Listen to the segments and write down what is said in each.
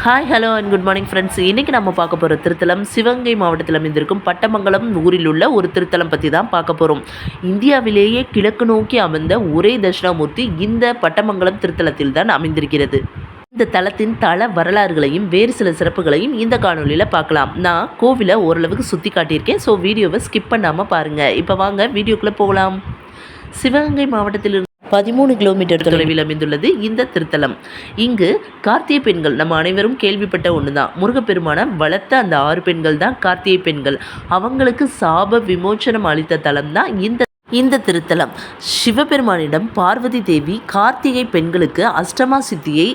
Hi hello and good morning friends இன்றைக்கி நம்ம பார்க்க போகிற திருத்தலம் சிவகங்கை மாவட்டத்தில் அமைந்திருக்கும் பட்டமங்கலம் ஊரில் உள்ள ஒரு திருத்தலம் பற்றி தான் பார்க்க போகிறோம் இந்தியாவிலேயே கிழக்கு நோக்கி அமைந்த ஒரே தட்சிணாமூர்த்தி இந்த பட்டமங்கலம் திருத்தலத்தில் தான் அமைந்திருக்கிறது. இந்த தலத்தின் தல வரலாறுகளையும் வேறு சில சிறப்புகளையும் இந்த காணொலியில் பார்க்கலாம். நான் கோவிலை ஓரளவுக்கு சுற்றி காட்டியிருக்கேன். ஸோ வீடியோவை ஸ்கிப் பண்ணாமல் பாருங்கள் இப்போ வாங்க வீடியோக்குள்ளே போகலாம். சிவகங்கை மாவட்டத்தில் பதிமூணு கிலோமீட்டர் தொலைவில். அமைந்துள்ளது இந்த திருத்தலம். இங்கு கார்த்திகை பெண்கள் நம்ம அனைவரும் கேள்விப்பட்ட ஒன்று தான் முருகப்பெருமான வளர்த்த அந்த ஆறு பெண்கள் தான் கார்த்திகை பெண்கள். அவங்களுக்கு சாப விமோச்சனம் அளித்த தலம் தான் இந்த இந்த திருத்தலம். சிவபெருமானிடம் பார்வதி தேவி கார்த்திகை பெண்களுக்கு அஷ்டமா சித்தியை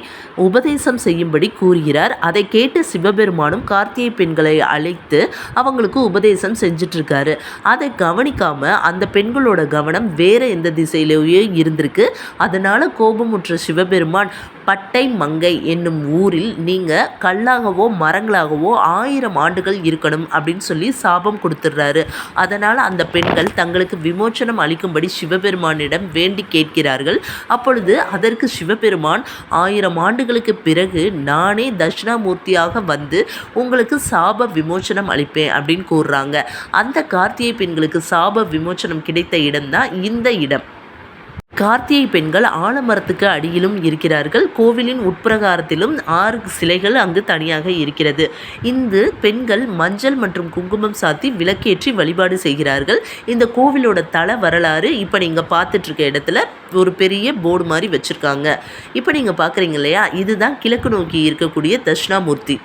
உபதேசம் செய்யும்படி கூறுகிறார். அதை கேட்டு சிவபெருமானும் கார்த்திகை பெண்களை அழைத்து அவங்களுக்கு உபதேசம் செஞ்சிட்ருக்காரு. அதை கவனிக்காமல் அந்த பெண்களோட கவனம் வேறு எந்த திசையிலேயே இருந்திருக்கு. அதனால் கோபமுற்ற சிவபெருமான் பட்டை மங்கை என்னும் ஊரில் நீங்கள் கல்லாகவோ மரங்களாகவோ ஆயிரம் ஆண்டுகள் இருக்கணும் அப்படின்னு சொல்லி சாபம் கொடுத்துட்றாரு. அதனால் அந்த பெண்கள் தங்களுக்கு விமோச்சனம் அளிக்கும்படி சிவபெருமானிடம் வேண்டி கேட்கிறார்கள். அப்பொழுது அதற்கு சிவபெருமான் ஆயிரம் ஆண்டுகளுக்கு பிறகு நானே தட்சிணாமூர்த்தியாக வந்து உங்களுக்கு சாப விமோச்சனம் அளிப்பேன் அப்படின்னு கூறுறாங்க. அந்த கார்த்திகை பெண்களுக்கு சாப விமோச்சனம் கிடைத்த இடம்தான் இந்த இடம். கார்த்திகை பெண்கள் ஆலமரத்துக்கு அடியிலும் இருக்கிறார்கள். கோவிலின் உட்பிரகாரத்திலும் ஆறு சிலைகள் அங்கு தனியாக இருக்கிறது. இந்து பெண்கள் மஞ்சள் மற்றும் குங்குமம் சாத்தி விளக்கேற்றி வழிபாடு செய்கிறார்கள். இந்த கோவிலோட தல வரலாறு இப்போ நீங்கள் பார்த்துட்ருக்க இடத்துல ஒரு பெரிய போர்டு மாதிரி வச்சுருக்காங்க. இப்போ நீங்கள் பார்க்குறீங்க இல்லையா? இதுதான் கிழக்கு நோக்கி இருக்கக்கூடிய தட்சிணாமூர்த்தி.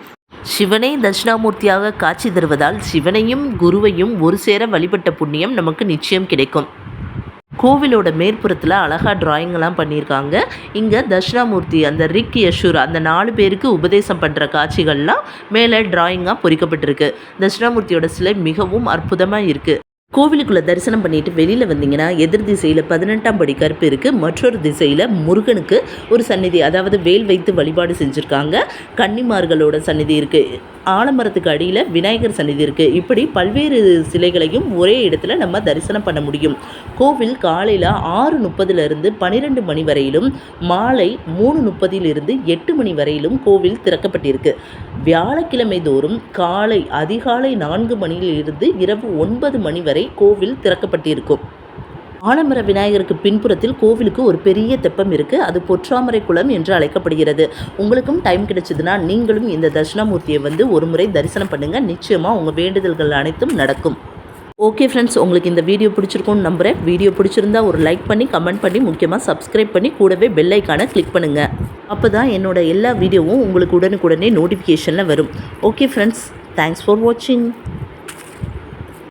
சிவனே தட்சிணாமூர்த்தியாக காட்சி தருவதால் சிவனையும் குருவையும் ஒரு சேர வழிபட்ட புண்ணியம் நமக்கு நிச்சயம் கிடைக்கும். கோவிலோட மேற்புறத்தில் அழகாக டிராயிங்கெல்லாம் பண்ணியிருக்காங்க. இங்கே தட்சிணாமூர்த்தி அந்த ரிக் யஷூர் அந்த நாலு பேருக்கு உபதேசம் பண்ணுற காட்சிகள்லாம் மேலே டிராயிங்காக பொறிக்கப்பட்டிருக்கு. தட்சிணாமூர்த்தியோட சிலை மிகவும் அற்புதமாக இருக்குது கோவிலுக்குள்ளே தரிசனம் பண்ணிட்டு வெளியில் வந்தீங்கன்னா எதிர் திசையில் பதினெட்டாம் படி கருப்பு இருக்குது மற்றொரு திசையில் முருகனுக்கு ஒரு சந்நிதி அதாவது வேல் வைத்து வழிபாடு செஞ்சுருக்காங்க. கன்னிமார்களோட சந்நிதி இருக்குது ஆலமரத்துக்கு அடியில் விநாயகர் சன்னிதி இருக்குது இப்படி பல்வேறு சிலைகளையும் ஒரே இடத்துல நம்ம தரிசனம் பண்ண முடியும். கோவில் காலையில் ஆறு முப்பதுலேருந்து பன்னிரெண்டு மணி வரையிலும் மாலை மூணு முப்பதிலிருந்து எட்டு மணி வரையிலும் கோவில் திறக்கப்பட்டிருக்கு. வியாழக்கிழமை தோறும் காலை அதிகாலை நான்கு மணியிலிருந்து இரவு ஒன்பது மணி வரை கோவில் திறக்கப்பட்டிருக்கும். ஆலமர விநாயகருக்கு பின்புறத்தில் கோவிலுக்கு ஒரு பெரிய தெப்பம் இருக்குது அது பொற்றாமரை குளம் என்று அழைக்கப்படுகிறது. உங்களுக்கும் டைம் கிடைச்சதுன்னா நீங்களும் இந்த தட்சிணாமூர்த்தியை வந்து ஒரு முறை தரிசனம் பண்ணுங்கள் நிச்சயமாக உங்கள் வேண்டுதல்கள் அனைத்தும் நடக்கும். ஓகே ஃப்ரெண்ட்ஸ் உங்களுக்கு இந்த வீடியோ பிடிச்சிருக்கும்னு நம்புகிறேன் வீடியோ பிடிச்சிருந்தா ஒரு லைக் பண்ணி கமெண்ட் பண்ணி முக்கியமாக சப்ஸ்கிரைப் பண்ணி கூடவே பெல்லைக்கான கிளிக் பண்ணுங்கள் அப்போ தான் என்னோட எல்லா வீடியோவும் உங்களுக்கு உடனுக்குடனே நோட்டிஃபிகேஷனில் வரும். ஓகே ஃப்ரெண்ட்ஸ் தேங்க்ஸ் ஃபார் வாட்சிங்